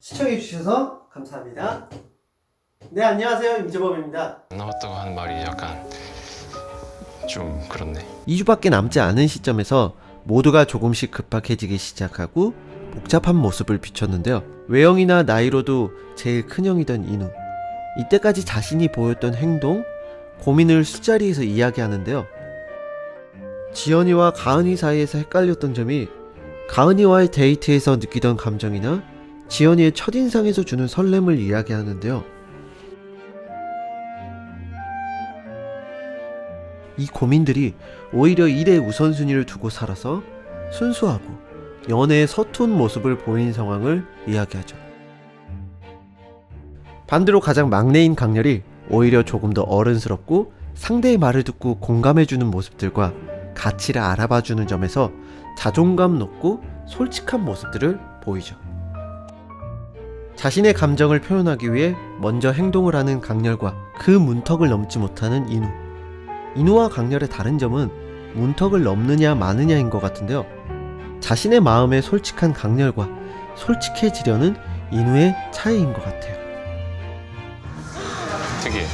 시청해주셔서 감사합니다. 네, 안녕하세요. 임재범입니다. 안 나왔다고 하는 말이 약간 좀 그렇네. 2주밖에 남지 않은 시점에서 모두가 조금씩 급박해지기 시작하고 복잡한 모습을 비췄는데요. 외형이나 나이로도 제일 큰 형이던 인우. 이때까지 자신이 보였던 행동, 고민을 술자리에서 이야기하는데요. 지연이와 가은이 사이에서 헷갈렸던 점이 가은이와의 데이트에서 느끼던 감정이나 지연이의 첫인상에서 주는 설렘을 이야기하는데요. 이 고민들이 오히려 일의 우선순위를 두고 살아서 순수하고 연애의 서툰 모습을 보인 상황을 이야기하죠. 반대로 가장 막내인 강렬이 오히려 조금 더 어른스럽고 상대의 말을 듣고 공감해주는 모습들과 가치를 알아봐주는 점에서 자존감 높고 솔직한 모습들을 보이죠. 자신의 감정을 표현하기 위해 먼저 행동을 하는 강렬과 그 문턱을 넘지 못하는 인우. 인우와 강렬의 다른 점은 문턱을 넘느냐 마느냐인 것 같은데요. 자신의 마음에 솔직한 강렬과 솔직해지려는 인우의 차이인 것 같아요. 특이해.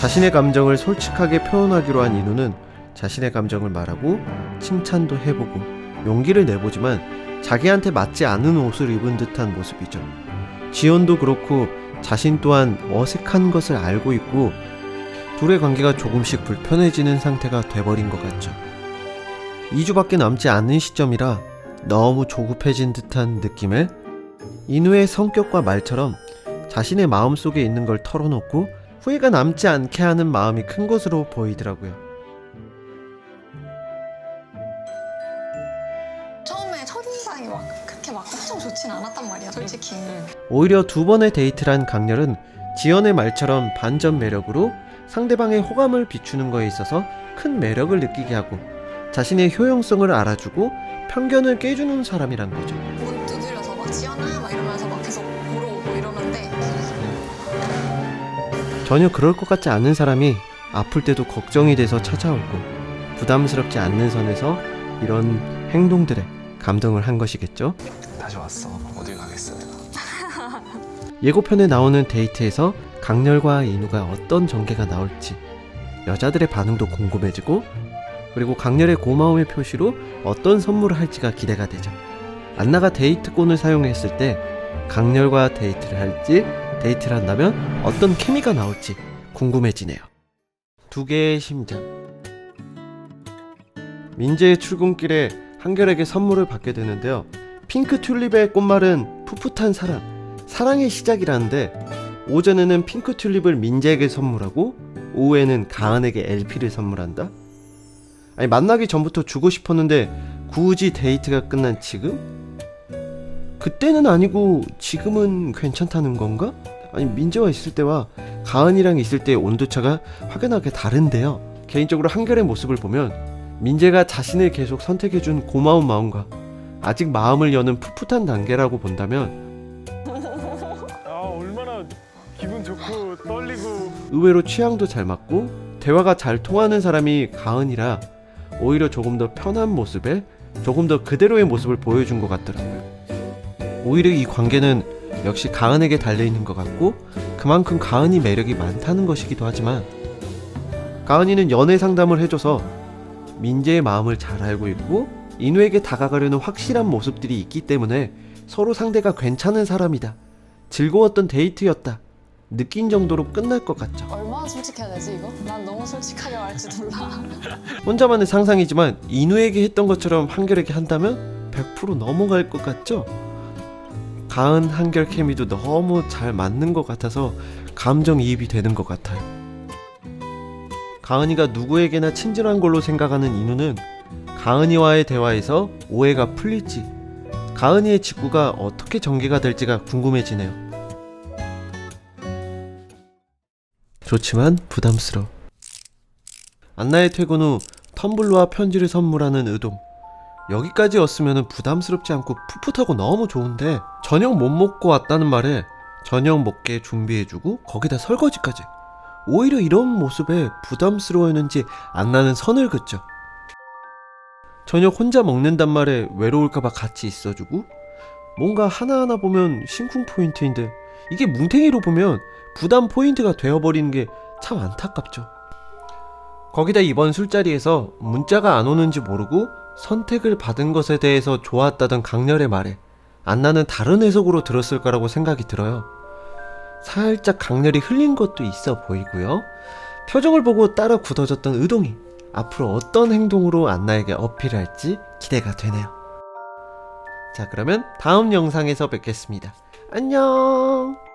자신의 감정을 솔직하게 표현하기로 한 인우는 자신의 감정을 말하고 칭찬도 해보고 용기를 내보지만 자기한테 맞지 않은 옷을 입은 듯한 모습이죠. 지연도 그렇고 자신 또한 어색한 것을 알고 있고 둘의 관계가 조금씩 불편해지는 상태가 돼버린 것 같죠. 2주밖에 남지 않은 시점이라 너무 조급해진 듯한 느낌에 인우의 성격과 말처럼 자신의 마음 속에 있는 걸 털어놓고 후회가 남지 않게 하는 마음이 큰 것으로 보이더라고요. 처음에 첫인상이 막 그렇게 막 엄청 좋진 않았단 말이야 솔직히 오히려 두 번의 데이트란 강렬은 지연의 말처럼 반전 매력으로 상대방의 호감을 비추는 거에 있어서 큰 매력을 느끼게 하고 자신의 효용성을 알아주고 편견을 깨주는 사람이란 거죠. 문 두드려서 막 지연아 막 이러면서 막 계속 보러 오고 이러는데 전혀 그럴 것 같지 않은 사람이 아플 때도 걱정이 돼서 찾아오고 부담스럽지 않는 선에서 이런 행동들에 감동을 한 것이겠죠. 다시 왔어. 어딜 가겠어 내가. 예고편에 나오는 데이트에서 강렬과 인우가 어떤 전개가 나올지 여자들의 반응도 궁금해지고 그리고 강렬의 고마움의 표시로 어떤 선물을 할지가 기대가 되죠. 안나가 데이트권을 사용했을 때 강렬과 데이트를 할지 데이트를 한다면 어떤 케미가 나올지 궁금해지네요. 두 개의 심장. 민재의 출근길에 한결에게 선물을 받게 되는데요. 핑크 튤립의 꽃말은 풋풋한 사랑, 사랑의 시작이라는데 오전에는 핑크 튤립을 민재에게 선물하고 오후에는 가은에게 LP를 선물한다? 아니 만나기 전부터 주고 싶었는데 굳이 데이트가 끝난 지금? 그때는 아니고 지금은 괜찮다는 건가? 아니 민재와 있을 때와 가은이랑 있을 때의 온도차가 확연하게 다른데요. 개인적으로 한결의 모습을 보면 민재가 자신을 계속 선택해준 고마운 마음과 아직 마음을 여는 풋풋한 단계라고 본다면 아 얼마나 기분 좋고 떨리고 의외로 취향도 잘 맞고 대화가 잘 통하는 사람이 가은이라 오히려 조금 더 편한 모습에 조금 더 그대로의 모습을 보여준 것 같더라고요. 오히려 이 관계는 역시 가은에게 달려있는 것 같고 그만큼 가은이 매력이 많다는 것이기도 하지만 가은이는 연애 상담을 해줘서 민재의 마음을 잘 알고 있고 인우에게 다가가려는 확실한 모습들이 있기 때문에 서로 상대가 괜찮은 사람이다. 즐거웠던 데이트였다. 느낀 정도로 끝날 것 같죠. 얼마나 솔직해야 되지 이거? 난 너무 솔직하게 말할지 몰라 혼자만의 상상이지만 인우에게 했던 것처럼 한결에게 한다면 100% 넘어갈 것 같죠? 가은 한결 케미도 너무 잘 맞는 것 같아서 감정이입이 되는 것 같아요. 가은이가 누구에게나 친절한 걸로 생각하는 인우는 가은이와의 대화에서 오해가 풀릴지 가은이의 직구가 어떻게 전개가 될지가 궁금해지네요. 좋지만 부담스러워. 안나의 퇴근 후 텀블러와 편지를 선물하는 의동. 여기까지였으면 부담스럽지 않고 풋풋하고 너무 좋은데 저녁 못 먹고 왔다는 말에 저녁 먹게 준비해주고 거기다 설거지까지. 오히려 이런 모습에 부담스러워했는지 안나는 선을 긋죠. 저녁 혼자 먹는단 말에 외로울까봐 같이 있어주고 뭔가 하나하나 보면 심쿵 포인트인데 이게 뭉탱이로 보면 부담 포인트가 되어버리는 게 참 안타깝죠. 거기다 이번 술자리에서 문자가 안 오는지 모르고 선택을 받은 것에 대해서 좋았다던 강렬의 말에 안나는 다른 해석으로 들었을 거라고 생각이 들어요. 살짝 강렬이 흘린 것도 있어 보이고요. 표정을 보고 따라 굳어졌던 의동이 앞으로 어떤 행동으로 안나에게 어필할지 기대가 되네요. 자, 그러면 다음 영상에서 뵙겠습니다. 안녕!